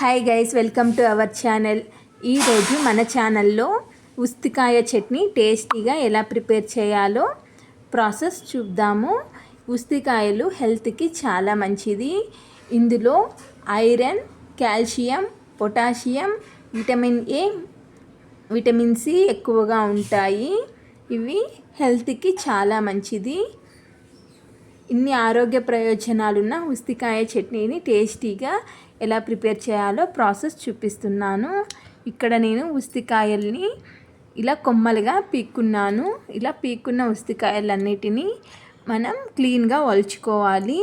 Hi guys welcome to our channel ఈరోజు మన ఛానల్లో ఉస్తికాయ చట్నీ టేస్టీగా ఎలా ప్రిపేర్ చేయాలో ప్రాసెస్ చూద్దాము. ఉస్తికాయలు హెల్త్కి చాలా మంచిది. ఇందులో iron calcium potassium vitamin A vitamin C ఎక్కువగా ఉంటాయి. ఇవి హెల్త్కి చాలా మంచిది. ఇన్ని ఆరోగ్య ప్రయోజనాలున్న ఉస్తికాయ చట్నీని టేస్టీగా ఎలా ప్రిపేర్ చేయాలో ప్రాసెస్ చూపిస్తున్నాను. ఇక్కడ నేను ఉస్తికాయల్ని ఇలా కొమ్మలుగా పీక్కున్నాను. ఇలా పీక్కున్న ఉస్తికాయలన్నిటినీ మనం క్లీన్గా వలుచుకోవాలి.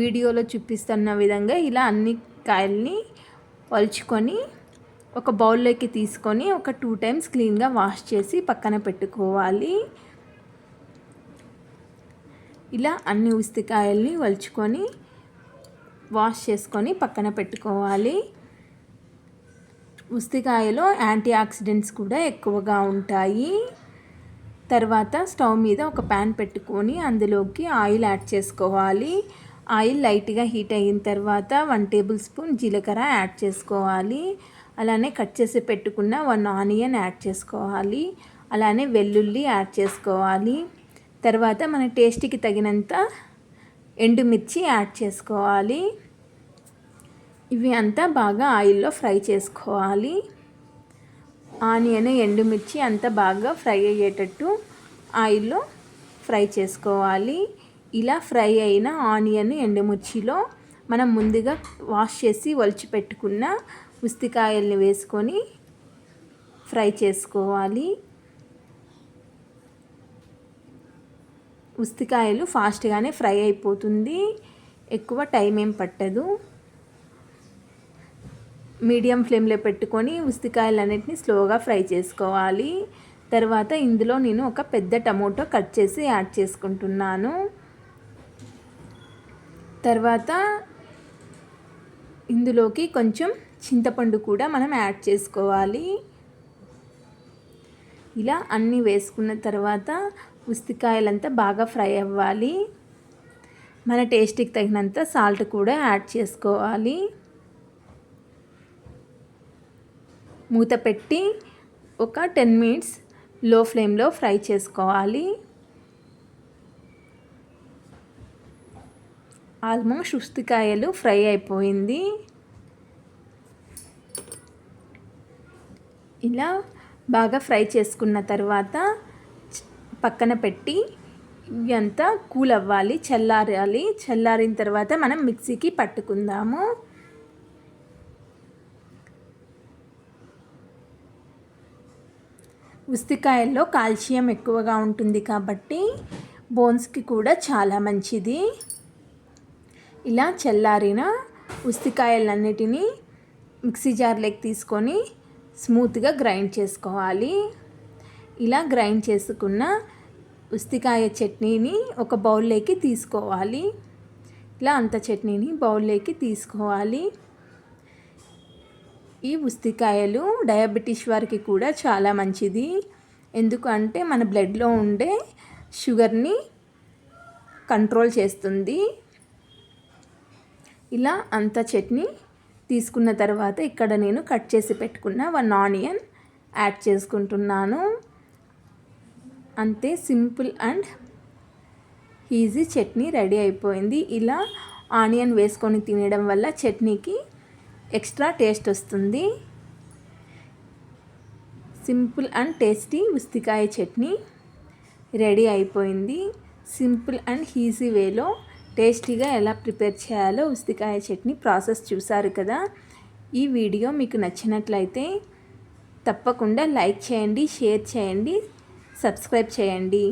వీడియోలో చూపిస్తున్న విధంగా ఇలా అన్ని కాయల్ని వలుచుకొని ఒక బౌల్లోకి తీసుకొని ఒక టూ టైమ్స్ క్లీన్గా వాష్ చేసి పక్కన పెట్టుకోవాలి. ఇలా అన్ని ఉస్తికాయల్ని వలుచుకొని వాష్ చేసుకొని పక్కన పెట్టుకోవాలి. ఉస్తికాయలో యాంటీ ఆక్సిడెంట్స్ కూడా ఎక్కువగా ఉంటాయి. తర్వాత స్టవ్ మీద ఒక ప్యాన్ పెట్టుకొని అందులోకి ఆయిల్ యాడ్ చేసుకోవాలి. ఆయిల్ లైట్గా హీట్ అయిన తర్వాత వన్ టేబుల్ స్పూన్ జీలకర్ర యాడ్ చేసుకోవాలి. అలానే కట్ చేసి పెట్టుకున్న వన్ ఆనియన్ యాడ్ చేసుకోవాలి. అలానే వెల్లుల్లి యాడ్ చేసుకోవాలి. తర్వాత మన టేస్ట్కి తగినంత ఎండుమిర్చి యాడ్ చేసుకోవాలి. ఇవి అంతా బాగా ఆయిల్లో ఫ్రై చేసుకోవాలి. ఆనియన్ ఎండుమిర్చి అంతా బాగా ఫ్రై అయ్యేటట్టు ఆయిల్లో ఫ్రై చేసుకోవాలి. ఇలా ఫ్రై అయిన ఆనియన్ ఎండుమిర్చిలో మనం ముందుగా వాష్ చేసి ఒలిచి పెట్టుకున్న ఉస్తికాయల్ని వేసుకొని ఫ్రై చేసుకోవాలి. ఉస్తికాయలు ఫాస్ట్గానే ఫ్రై అయిపోతుంది. ఎక్కువ టైం ఏం పట్టదు. మీడియం ఫ్లేమ్లో పెట్టుకొని ఉస్తికాయలన్నిటిని స్లోగా ఫ్రై చేసుకోవాలి. తర్వాత ఇందులో నేను ఒక పెద్ద టమోటో కట్ చేసి యాడ్ చేసుకుంటున్నాను. తర్వాత ఇందులోకి కొంచెం చింతపండు కూడా మనం యాడ్ చేసుకోవాలి. ఇలా అన్నీ వేసుకున్న తర్వాత ఉస్తికాయలంతా బాగా ఫ్రై అవ్వాలి. మన టేస్ట్కి తగినంత సాల్ట్ కూడా యాడ్ చేసుకోవాలి. మూత పెట్టి ఒక టెన్ మినిట్స్లో ఫ్లేమ్లో ఫ్రై చేసుకోవాలి. ఆల్మోస్ట్ ఉస్తికాయలు ఫ్రై అయిపోయింది. ఇలా బాగా ఫ్రై చేసుకున్న తర్వాత పక్కన పెట్టి ఇవంతా కూల్ అవ్వాలి చల్లారాలి. చల్లారిన తర్వాత మనం మిక్సీకి పట్టుకుందాము. ఉస్తికాయల్లో కాల్షియం ఎక్కువగా ఉంటుంది కాబట్టి బోన్స్కి కూడా చాలా మంచిది. ఇలా చల్లారిన ఉస్తికాయలన్నిటినీ మిక్సీ జార్లోకి తీసుకొని స్మూత్గా గ్రైండ్ చేసుకోవాలి. ఇలా గ్రైండ్ చేసుకున్న ఉస్తికాయ చట్నీని ఒక బౌల్లోకి తీసుకోవాలి. ఇలా అంత చట్నీని బౌల్లోకి తీసుకోవాలి. ఈ ఉస్తికాయలు డయాబెటీస్ వారికి కూడా చాలా మంచిది. ఎందుకంటే మన బ్లడ్లో ఉండే షుగర్ని కంట్రోల్ చేస్తుంది. ఇలా అంత చట్నీ తీసుకున్న తర్వాత ఇక్కడ నేను కట్ చేసి పెట్టుకున్న వన్ ఆనియన్ యాడ్ చేసుకుంటున్నాను. అంతే simple and easy chutney ready అయిపోయింది. ఇలా ఆనియన్ వేసుకొని తినడం వల్ల చట్నీకి ఎక్స్ట్రా టేస్ట్ వస్తుంది. సింపుల్ అండ్ టేస్టీ ఉస్తికాయ చట్నీ రెడీ అయిపోయింది. సింపుల్ అండ్ ఈజీ వేలో టేస్టీగా ఎలా ప్రిపేర్ చేయాలో ఉస్తికాయ చట్నీ ప్రాసెస్ చూసారు కదా. ఈ వీడియో మీకు నచ్చినట్లయితే తప్పకుండా లైక్ చేయండి షేర్ చేయండి సబ్స్క్రైబ్ చేయండి.